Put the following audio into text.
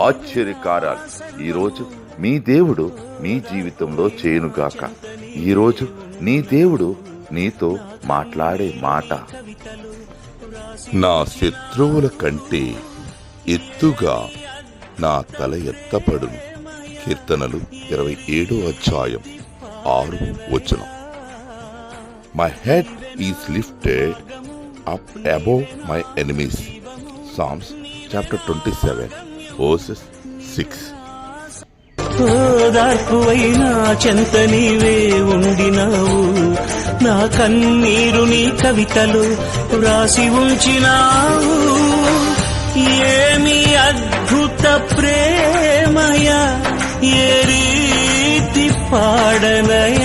ఆశ్చర్యకారాలు. ఈరోజు మీ దేవుడు మీ జీవితంలో చేయనుగాక. ఈరోజు నీ దేవుడు నీతో మాట్లాడే మాట. నా శత్రువుల కంటే ఎత్తుగా నా తల ఎత్తపడును కీర్తనలు ఇరవై ఏడో అధ్యాయం ఆరు వచనం. My head is lifted up above my enemies Psalms chapter twenty seven verses six ఓదార్పువైనా చెంత నీవే ఉండినావు. నా కన్నీరు నీ కవితలు రాసి ఉంచినావు. ఏమి అద్భుత ప్రేమయ ఏ రీతి పాడనయ?